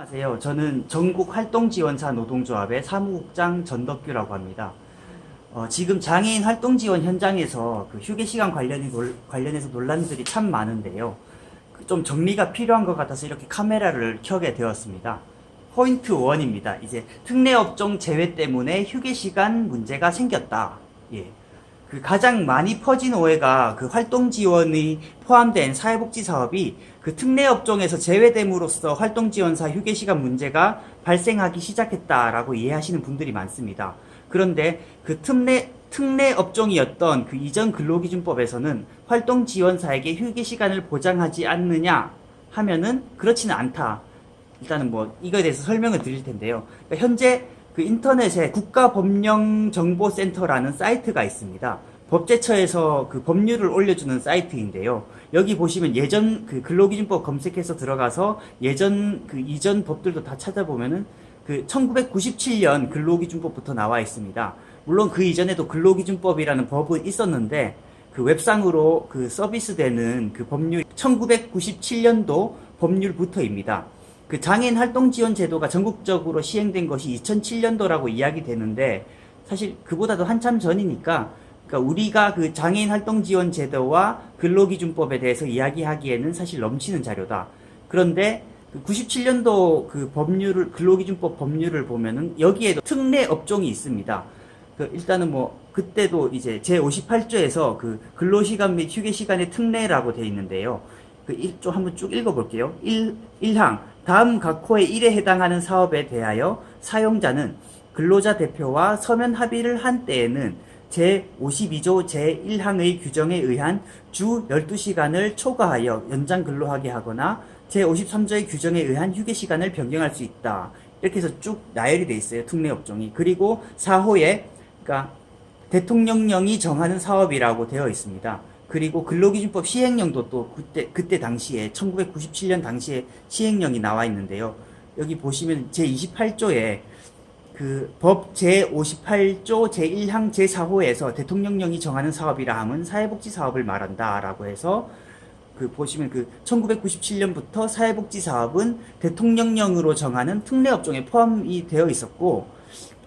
안녕하세요. 저는 전국 활동지원사 노동조합의 사무국장 전덕규라고 합니다. 어, 지금 장애인 활동지원 현장에서 그 휴게 시간 관련이 놀- 관련해서 논란들이 참 많은데요. 그 좀 정리가 필요한 것 같아서 이렇게 카메라를 켜게 되었습니다. 포인트 1입니다. 이제 특례 업종 제외 때문에 휴게 시간 문제가 생겼다. 예. 그 가장 많이 퍼진 오해가 그 활동 지원이 포함된 사회복지 사업이 그 특례 업종에서 제외됨으로써 활동 지원사 휴게 시간 문제가 발생하기 시작했다라고 이해하시는 분들이 많습니다. 그런데 그 특례 특례 업종이었던 그 이전 근로기준법에서는 활동 지원사에게 휴게 시간을 보장하지 않느냐 하면은 그렇지는 않다. 일단은 뭐 이거에 대해서 설명을 드릴 텐데요. 그러니까 현재 그 인터넷에 국가법령정보센터라는 사이트가 있습니다. 법제처에서 그 법률을 올려주는 사이트인데요. 여기 보시면 예전 그 근로기준법 검색해서 들어가서 예전 그 이전 법들도 다 찾아보면은 그 1997년 근로기준법부터 나와 있습니다. 물론 그 이전에도 근로기준법이라는 법은 있었는데 그 웹상으로 그 서비스되는 그 법률 1997년도 법률부터입니다. 그 장애인 활동 지원 제도가 전국적으로 시행된 것이 2007년도라고 이야기되는데 사실 그보다도 한참 전이니까 그러니까 우리가 그 장애인 활동 지원 제도와 근로기준법에 대해서 이야기하기에는 사실 넘치는 자료다. 그런데 그 97년도 그 법률을 근로기준법 법률을 보면은 여기에도 특례 업종이 있습니다. 그 일단은 뭐 그때도 이제 제 58조에서 그 근로시간 및 휴게시간의 특례라고 되어 있는데요. 그 1조 한번 쭉 읽어볼게요. 1, 1항 다음 각 호의 1에 해당하는 사업에 대하여 사용자는 근로자 대표와 서면 합의를 한 때에는 제52조 제1항의 규정에 의한 주 12시간을 초과하여 연장 근로하게 하거나 제53조의 규정에 의한 휴게 시간을 변경할 수 있다. 이렇게 해서 쭉 나열이 돼 있어요. 특례 업종이. 그리고 4호에 그러니까 대통령령이 정하는 사업이라고 되어 있습니다. 그리고 근로기준법 시행령도 또 그때 그때 당시에 1997년 당시에 시행령이 나와 있는데요. 여기 보시면 제 28조에 그 법 제 58조 제 1항 제 4호에서 대통령령이 정하는 사업이라 함은 사회복지 사업을 말한다라고 해서 그 보시면 그 1997년부터 사회복지 사업은 대통령령으로 정하는 특례 업종에 포함이 되어 있었고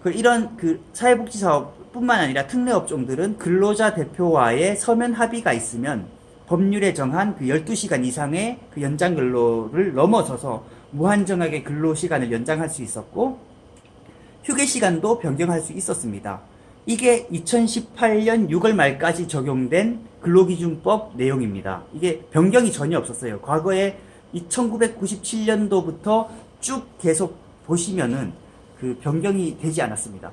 그 이런 그 사회복지 사업 뿐만 아니라 특례 업종들은 근로자 대표와의 서면 합의가 있으면 법률에 정한 그 12시간 이상의 그 연장 근로를 넘어서서 무한정하게 근로 시간을 연장할 수 있었고 휴게 시간도 변경할 수 있었습니다. 이게 2018년 6월 말까지 적용된 근로기준법 내용입니다. 이게 변경이 전혀 없었어요. 과거에 1997년도부터 쭉 계속 보시면은 그 변경이 되지 않았습니다.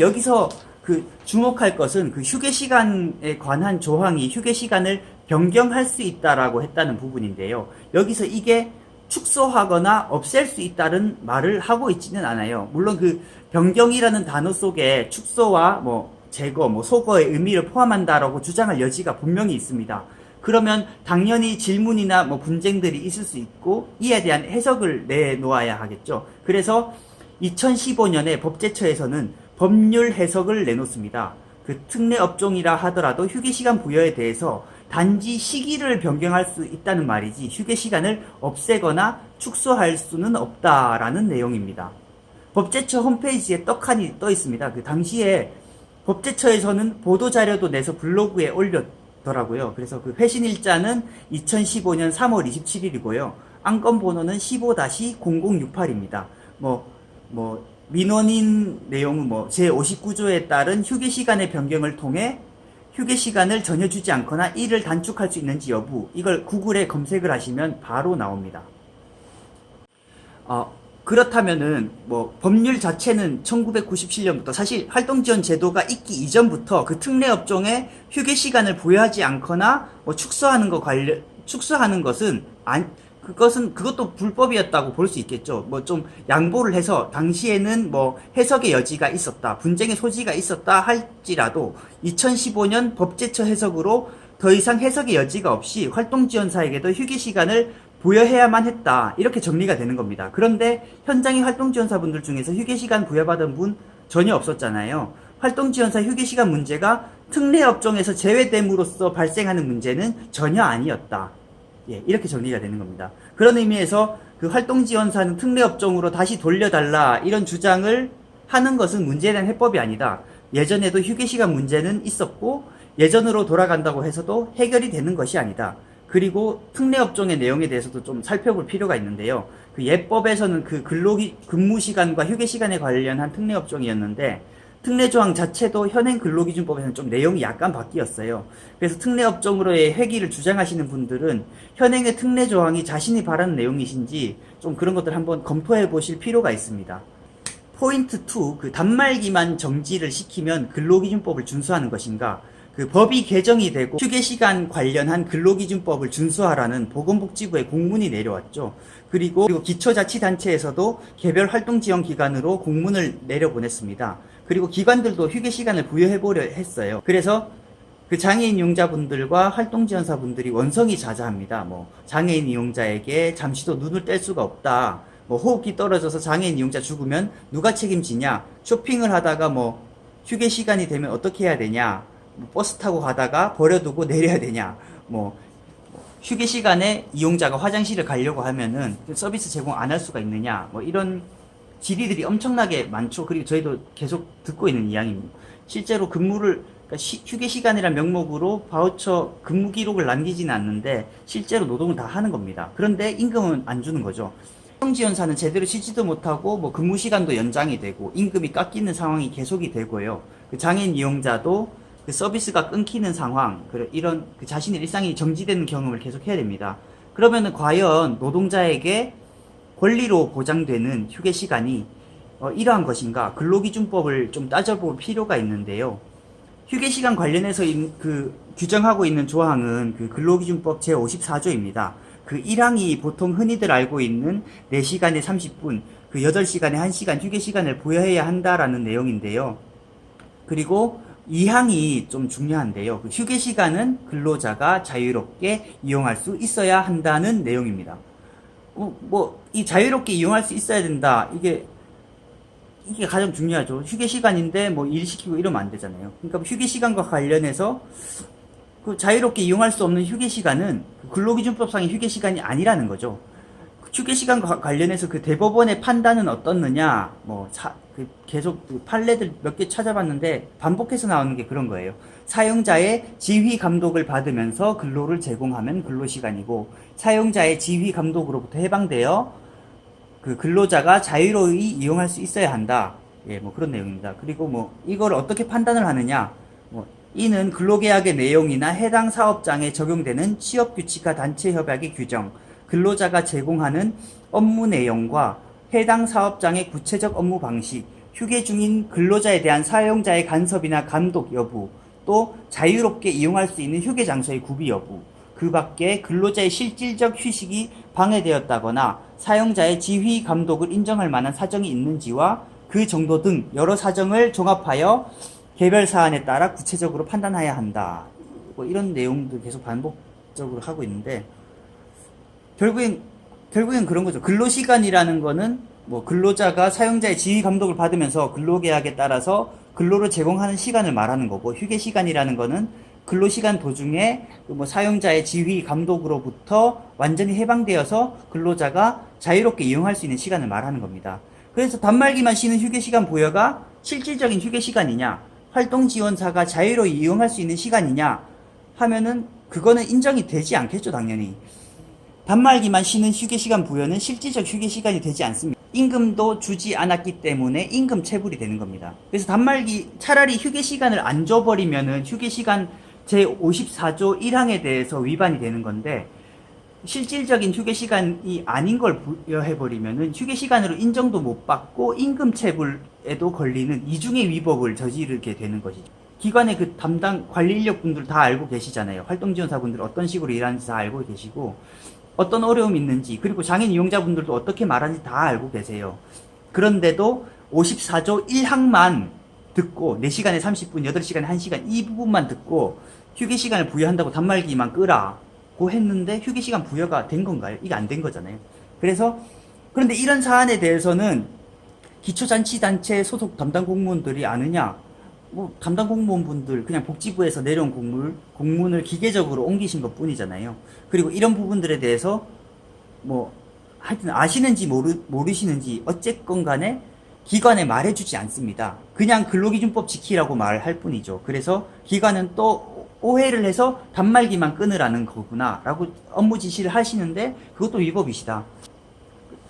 여기서 그 주목할 것은 그 휴게 시간에 관한 조항이 휴게 시간을 변경할 수 있다라고 했다는 부분인데요. 여기서 이게 축소하거나 없앨 수 있다는 말을 하고 있지는 않아요. 물론 그 변경이라는 단어 속에 축소와 뭐 제거, 뭐 소거의 의미를 포함한다라고 주장할 여지가 분명히 있습니다. 그러면 당연히 질문이나 뭐 분쟁들이 있을 수 있고 이에 대한 해석을 내놓아야 하겠죠. 그래서 2015년에 법제처에서는 법률 해석을 내놓습니다. 그 특례 업종이라 하더라도 휴게 시간 부여에 대해서 단지 시기를 변경할 수 있다는 말이지 휴게 시간을 없애거나 축소할 수는 없다라는 내용입니다. 법제처 홈페이지에 떡하니 떠 있습니다. 그 당시에 법제처에서는 보도 자료도 내서 블로그에 올렸더라고요. 그래서 그 회신 일자는 2015년 3월 27일이고요. 안건 번호는 15-0068입니다. 뭐, 뭐, 민원인 내용은 뭐, 제59조에 따른 휴게 시간의 변경을 통해 휴게 시간을 전혀 주지 않거나 이를 단축할 수 있는지 여부, 이걸 구글에 검색을 하시면 바로 나옵니다. 어, 그렇다면은 뭐 법률 자체는 1997년부터 사실 활동 지원 제도가 있기 이전부터 그 특례 업종에 휴게 시간을 부여하지 않거나 뭐 축소하는 거 관련 축소하는 것은 안 그것은 그것도 불법이었다고 볼 수 있겠죠. 뭐 좀 양보를 해서 당시에는 뭐 해석의 여지가 있었다, 분쟁의 소지가 있었다 할지라도 2015년 법제처 해석으로 더 이상 해석의 여지가 없이 활동 지원사에게도 휴게 시간을 부여해야만 했다. 이렇게 정리가 되는 겁니다. 그런데 현장의 활동 지원사분들 중에서 휴게 시간 부여받은 분 전혀 없었잖아요. 활동 지원사 휴게 시간 문제가 특례 업종에서 제외됨으로써 발생하는 문제는 전혀 아니었다. 예, 이렇게 정리가 되는 겁니다. 그런 의미에서 그 활동 지원사는 특례 업종으로 다시 돌려달라 이런 주장을 하는 것은 문제에 대한 해법이 아니다. 예전에도 휴게 시간 문제는 있었고 예전으로 돌아간다고 해서도 해결이 되는 것이 아니다. 그리고 특례 업종의 내용에 대해서도 좀 살펴볼 필요가 있는데요. 그 예법에서는 그 근로기, 근무 시간과 휴게 시간에 관련한 특례 업종이었는데 특례 조항 자체도 현행 근로기준법에서는 좀 내용이 약간 바뀌었어요. 그래서 특례 업종으로의 회기를 주장하시는 분들은 현행의 특례 조항이 자신이 바라는 내용이신지 좀 그런 것들 한번 검토해 보실 필요가 있습니다. 포인트 2, 그 단말기만 정지를 시키면 근로기준법을 준수하는 것인가? 그 법이 개정이 되고 휴게시간 관련한 근로기준법을 준수하라는 보건복지부의 공문이 내려왔죠. 그리고, 그리고 기초자치단체에서도 개별 활동 지원 기관으로 공문을 내려보냈습니다. 그리고 기관들도 휴게 시간을 부여해 보려 했어요. 그래서 그 장애인 이용자분들과 활동 지원사분들이 원성이 자자합니다. 뭐 장애인 이용자에게 잠시도 눈을 뗄 수가 없다. 뭐 호흡기 떨어져서 장애인 이용자 죽으면 누가 책임지냐? 쇼핑을 하다가 뭐 휴게 시간이 되면 어떻게 해야 되냐? 뭐 버스 타고 가다가 버려두고 내려야 되냐? 뭐 휴게 시간에 이용자가 화장실을 가려고 하면은 그 서비스 제공 안 할 수가 있느냐? 뭐 이런 질의들이 엄청나게 많죠. 그리고 저희도 계속 듣고 있는 이야기입니다. 실제로 근무를 그러니까 시- 휴게 시간이란 명목으로 바우처 근무 기록을 남기지는 않는데 실제로 노동을 다 하는 겁니다. 그런데 임금은 안 주는 거죠. 지원사는 제대로 쉬지도 못하고 뭐 근무 시간도 연장이 되고 임금이 깎이는 상황이 계속이 되고요. 그 장애인 이용자도 그 서비스가 끊기는 상황, 그래 이런 그 자신의 일상이 정지되는 경험을 계속 해야 됩니다. 그러면은 과연 노동자에게 권리로 보장되는 휴게 시간이 어, 이러한 것인가 근로기준법을 좀 따져볼 필요가 있는데요. 휴게 시간 관련해서 인- 그 규정하고 있는 조항은 그 근로기준법 제54조입니다. 그 1항이 보통 흔히들 알고 있는 4시간에 30분, 그 8시간에 1시간 휴게 시간을 부여해야 한다라는 내용인데요. 그리고 2항이 좀 중요한데요. 그 휴게 시간은 근로자가 자유롭게 이용할 수 있어야 한다는 내용입니다. 어, 뭐, 이 자유롭게 이용할 수 있어야 된다. 이게, 이게 가장 중요하죠. 휴게 시간인데 뭐 일 시키고 이러면 안 되잖아요. 그러니까 휴게 시간과 관련해서 그 자유롭게 이용할 수 없는 휴게 시간은 그 근로기준법상의 휴게 시간이 아니라는 거죠. 그 휴게 시간과 관련해서 그 대법원의 판단은 어떻느냐, 뭐, 사, 그 계속 그 판례들 몇 개 찾아봤는데 반복해서 나오는 게 그런 거예요. 사용자의 지휘 감독을 받으면서 근로를 제공하면 근로 시간이고, 사용자의 지휘 감독으로부터 해방되어 그 근로자가 자유로이 이용할 수 있어야 한다. 예, 뭐 그런 내용입니다. 그리고 뭐 이걸 어떻게 판단을 하느냐? 뭐 이는 근로계약의 내용이나 해당 사업장에 적용되는 취업 규칙과 단체 협약의 규정, 근로자가 제공하는 업무 내용과 해당 사업장의 구체적 업무 방식, 휴게 중인 근로자에 대한 사용자의 간섭이나 감독 여부, 또 자유롭게 이용할 수 있는 휴게 장소의 구비 여부, 그 밖에 근로자의 실질적 휴식이 방해되었다거나 사용자의 지휘 감독을 인정할 만한 사정이 있는지와 그 정도 등 여러 사정을 종합하여 개별 사안에 따라 구체적으로 판단해야 한다. 뭐 이런 내용도 계속 반복적으로 하고 있는데 결국엔 결국엔 그런 거죠. 근로 시간이라는 거는 뭐 근로자가 사용자의 지휘 감독을 받으면서 근로계약에 따라서 근로를 제공하는 시간을 말하는 거고 휴게 시간이라는 거는 근로시간 도중에 그뭐 사용자의 지휘 감독으로부터 완전히 해방되어서 근로자가 자유롭게 이용할 수 있는 시간을 말하는 겁니다. 그래서 단말기만 쉬는 휴게 시간 부여가 실질적인 휴게 시간이냐, 활동 지원사가 자유로이 이용할 수 있는 시간이냐 하면은 그거는 인정이 되지 않겠죠, 당연히. 단말기만 쉬는 휴게 시간 부여는 실질적 휴게 시간이 되지 않습니다. 임금도 주지 않았기 때문에 임금 체불이 되는 겁니다. 그래서 단말기 차라리 휴게 시간을 안 줘버리면은 휴게 시간 제 54조 1항에 대해서 위반이 되는 건데 실질적인 휴게 시간이 아닌 걸 부여해 버리면은 휴게 시간으로 인정도 못 받고 임금 체불에도 걸리는 이중의 위법을 저지르게 되는 것이죠. 기관의 그 담당 관리 인력 분들 다 알고 계시잖아요. 활동 지원사분들 어떤 식으로 일하는지 다 알고 계시고 어떤 어려움이 있는지 그리고 장애인 이용자분들도 어떻게 말하는지 다 알고 계세요. 그런데도 54조 1항만 듣고 4시간에 30분, 8시간에 1시간 이 부분만 듣고 휴게 시간을 부여한다고 단말기만 끄라고 했는데 휴게 시간 부여가 된 건가요? 이게 안 된 거잖아요. 그래서 그런데 이런 사안에 대해서는 기초자치단체 소속 담당 공무원들이 아느냐? 뭐 담당 공무원분들 그냥 복지부에서 내려온 공물 공문을 기계적으로 옮기신 것 뿐이잖아요. 그리고 이런 부분들에 대해서 뭐 하여튼 아시는지 모르 모르시는지 어쨌건 간에 기관에 말해주지 않습니다. 그냥 근로기준법 지키라고 말할 뿐이죠. 그래서 기관은 또 오해를 해서 단말기만 끊으라는 거구나 라고 업무 지시를 하시는데 그것도 위법이시다.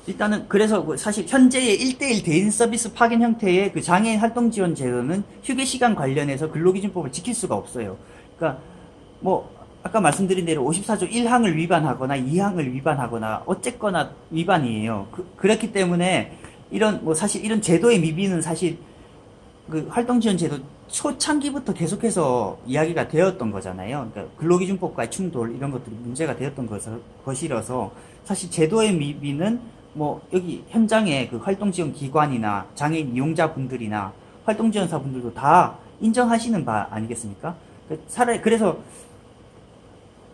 일단은 그래서 그 사실 현재의 1대1 대인 서비스 파견 형태의 그 장애인 활동 지원 제도는 휴게 시간 관련해서 근로기준법을 지킬 수가 없어요. 그러니까 뭐 아까 말씀드린 대로 54조 1항을 위반하거나 2항을 위반하거나 어쨌거나 위반이에요. 그, 그렇기 때문에 이런 뭐 사실 이런 제도의 미비는 사실 그 활동 지원 제도 초창기부터 계속해서 이야기가 되었던 거잖아요. 그러니까 근로기준법과의 충돌 이런 것들이 문제가 되었던 것을, 것이라서 사실 제도의 미비는 뭐 여기 현장에 그 활동 지원 기관이나 장애인 이용자분들이나 활동 지원사분들도 다 인정하시는 바 아니겠습니까? 그 차라리 그래서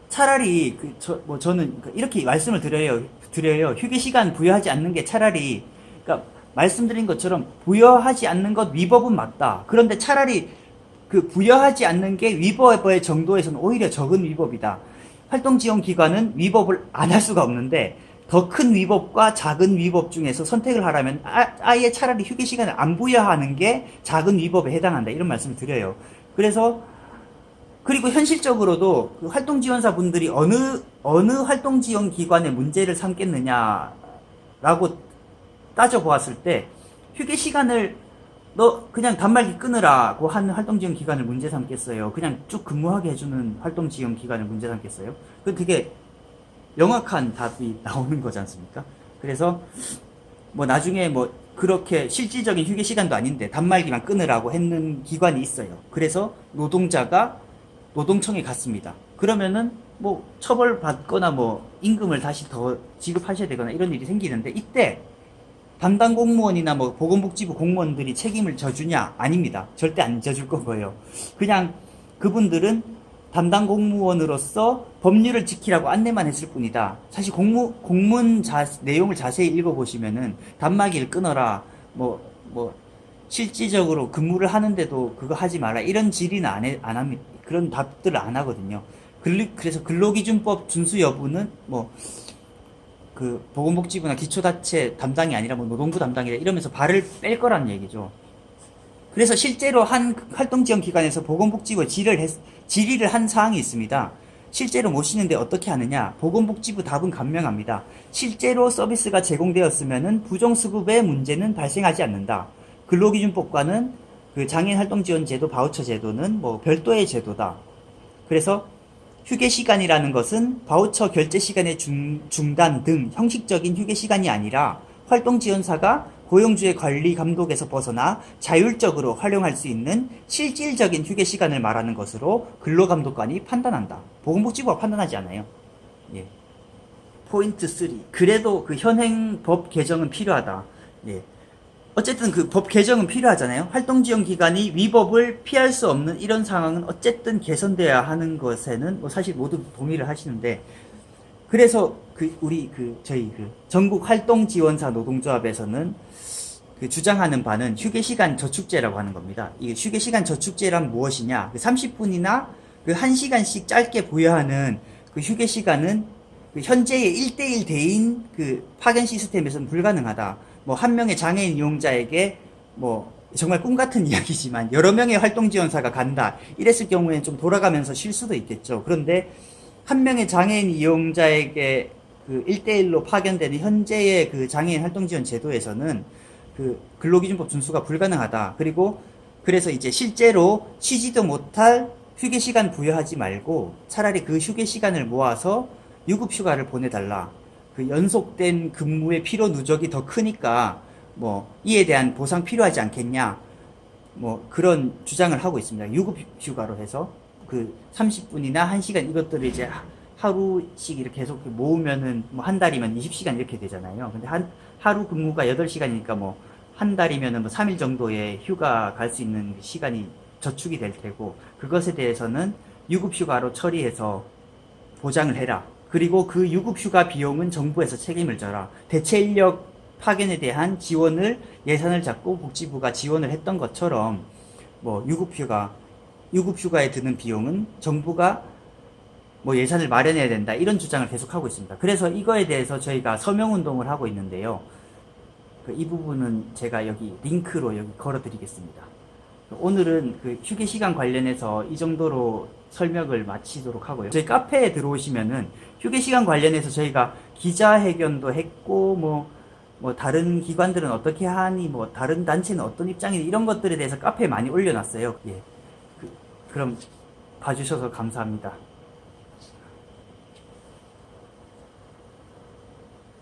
차라리 그 저 뭐 저는 그 이렇게 말씀을 드려요 드려요 휴게 시간 부여하지 않는 게 차라리 그러니까 말씀드린 것처럼 부여하지 않는 것 위법은 맞다. 그런데 차라리 그 부여하지 않는 게 위법의 정도에서는 오히려 적은 위법이다. 활동 지원 기관은 위법을 안 할 수가 없는데 더 큰 위법과 작은 위법 중에서 선택을 하라면 아, 예 차라리 휴게 시간을 안 부여하는 게 작은 위법에 해당한다. 이런 말씀을 드려요. 그래서 그리고 현실적으로도 그 활동 지원사 분들이 어느 어느 활동 지원 기관의 문제를 삼겠느냐라고 따져 보았을 때 휴게 시간을 너 그냥 단말기 끊으라고 하는 활동 지원 기관을 문제 삼겠어요. 그냥 쭉 근무하게 해주는 활동 지원 기관을 문제 삼겠어요. 그 되게 명확한 답이 나오는 거지 않습니까? 그래서 뭐 나중에 뭐 그렇게 실질적인 휴게 시간도 아닌데 단말기만 끊으라고 했는 기관이 있어요. 그래서 노동자가 노동청에 갔습니다. 그러면은 뭐 처벌 받거나 뭐 임금을 다시 더 지급하셔야 되거나 이런 일이 생기는데 이때 담당 공무원이나 뭐 보건복지부 공무원들이 책임을 져주냐? 아닙니다. 절대 안 져줄 거고요. 그냥 그분들은 담당 공무원으로서 법률을 지키라고 안내만 했을 뿐이다. 사실 공무, 공문 자, 내용을 자세히 읽어보시면은 단말기를 끊어라. 뭐, 뭐, 실질적으로 근무를 하는데도 그거 하지 마라. 이런 질의는 안, 해, 안 합니다. 그런 답들을 안 하거든요. 근로, 그래서 근로기준법 준수 여부는 뭐, 그 보건복지부나 기초자체 담당이 아니라 뭐 노동부 담당이라 이러면서 발을 뺄 거라는 얘기죠. 그래서 실제로 한 활동 지원 기관에서 보건복지부에 질의를, 했, 질의를 한 사항이 있습니다. 실제로 모시는데 어떻게 하느냐? 보건복지부 답은 간명합니다. 실제로 서비스가 제공되었으면 부정수급의 문제는 발생하지 않는다. 근로기준법과는 그 장애인 활동 지원 제도, 바우처 제도는 뭐 별도의 제도다. 그래서 휴게 시간이라는 것은 바우처 결제 시간의 중, 중단 등 형식적인 휴게 시간이 아니라 활동 지원사가 고용주의 관리 감독에서 벗어나 자율적으로 활용할 수 있는 실질적인 휴게 시간을 말하는 것으로 근로감독관이 판단한다. 보건복지부가 판단하지 않아요. 예. 포인트 3. 그래도 그 현행 법 개정은 필요하다. 예. 어쨌든 그 법 개정은 필요하잖아요. 활동 지원 기관이 위법을 피할 수 없는 이런 상황은 어쨌든 개선돼야 하는 것에는 뭐 사실 모두 동의를 하시는데 그래서 그 우리 그 저희 그 전국 활동 지원사 노동조합에서는 그 주장하는 바는 휴게 시간 저축제라고 하는 겁니다. 이게 휴게 시간 저축제란 무엇이냐? 그 30분이나 그 1시간씩 짧게 부여하는 그 휴게 시간은 그 현재의 1대1 대인 그 파견 시스템에서는 불가능하다. 뭐 한 명의 장애인 이용자에게 뭐 정말 꿈 같은 이야기지만 여러 명의 활동 지원사가 간다. 이랬을 경우에는 좀 돌아가면서 쉴 수도 있겠죠. 그런데 한 명의 장애인 이용자에게 그 1대1로 파견되는 현재의 그 장애인 활동 지원 제도에서는 그 근로기준법 준수가 불가능하다. 그리고 그래서 이제 실제로 쉬지도 못할 휴게 시간 부여하지 말고 차라리 그 휴게 시간을 모아서 유급 휴가를 보내달라. 그 연속된 근무의 피로 누적이 더 크니까 뭐 이에 대한 보상 필요하지 않겠냐. 뭐 그런 주장을 하고 있습니다. 유급 휴가로 해서 그 30분이나 1시간 이것들을 이제 하- 하루씩 이렇게 계속 모으면은 뭐 한 달이면 20시간 이렇게 되잖아요. 근데 한 하루 근무가 8시간이니까 뭐 한 달이면은 뭐 3일 정도의 휴가 갈 수 있는 시간이 저축이 될 테고 그것에 대해서는 유급 휴가로 처리해서 보장을 해라. 그리고 그 유급 휴가 비용은 정부에서 책임을 져라. 대체 인력 파견에 대한 지원을 예산을 잡고 복지부가 지원을 했던 것처럼 뭐 유급 휴가, 유급 휴가에 드는 비용은 정부가 뭐 예산을 마련해야 된다 이런 주장을 계속하고 있습니다. 그래서 이거에 대해서 저희가 서명 운동을 하고 있는데요. 그이 부분은 제가 여기 링크로 여기 걸어드리겠습니다. 오늘은 그 휴게 시간 관련해서 이 정도로 설명을 마치도록 하고요. 저희 카페에 들어오시면은 휴게 시간 관련해서 저희가 기자회견도 했고 뭐, 뭐 다른 기관들은 어떻게 하니 뭐 다른 단체는 어떤 입장이니 이런 것들에 대해서 카페에 많이 올려놨어요. 예. 그, 그럼 봐주셔서 감사합니다.